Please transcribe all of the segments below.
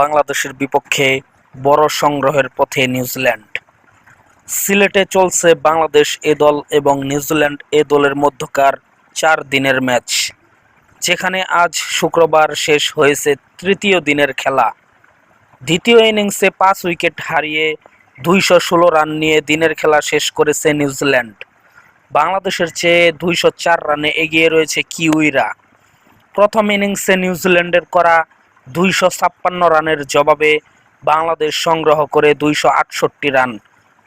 বাংলাদেশের বিপক্ষে বড় সংগ্রহের পথে নিউজিল্যান্ড। সিলেটে চলছে বাংলাদেশ এ দল এবং নিউজিল্যান্ড এ দলের মধ্যকার চার দিনের ম্যাচ, যেখানে আজ শুক্রবার শেষ হয়েছে তৃতীয় দিনের খেলা। দ্বিতীয় ইনিংসে পাঁচ উইকেট হারিয়ে দুইশো ষোলো রান নিয়ে দিনের খেলা শেষ করেছে নিউজিল্যান্ড। বাংলাদেশের চেয়ে দুইশো চার রানে এগিয়ে রয়েছে কিউইরা। প্রথম ইনিংসে নিউজিল্যান্ডের করা দুইশো ছাপ্পান্ন রানের জবাবে বাংলাদেশ সংগ্রহ করে দুইশো আটষট্টি রান,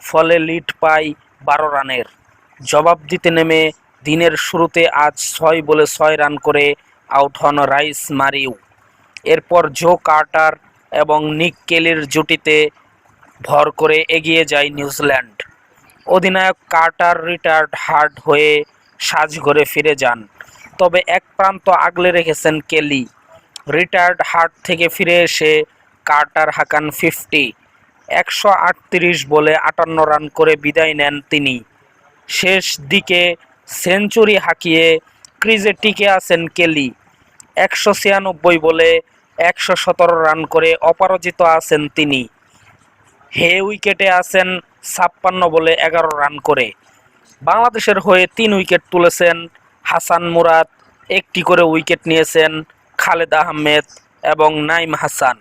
ফলে লিড পায় বারো রানের। জবাব দিতে নেমে দিনের শুরুতে আজ ছয় বলে ছয় রান করে আউট হন রাইস মারিউ। এরপর জো কার্টার এবং নিক কেলির জুটিতে ভর করে এগিয়ে যায় নিউজিল্যান্ড। অধিনায়ক কার্টার রিটায়ার্ড হার্ড হয়ে সাজঘরে ফিরে যান, তবে এক প্রান্ত আগলে রেখেছেন কেলি। রিটায়ার্ড হার্ট থেকে ফিরে এসে কার্টার হাকান ফিফটি একশো আটত্রিশ বলে আটান্ন রান করে বিদায় নেন তিনি। শেষ দিকে সেঞ্চুরি হাঁকিয়ে ক্রিজে টিকে আছেন কেলি, একশো ছিয়ানব্বই বলে একশো সতেরো রান করে অপরাজিত আছেন তিনি। হে উইকেটে আছেন ছাপ্পান্ন বলে এগারো রান করে। বাংলাদেশের হয়ে তিন উইকেট তুলেছেন হাসান মুরাদ, একটি করে উইকেট নিয়েছেন খালেদ আহমেদ এবং নাইম হাসান।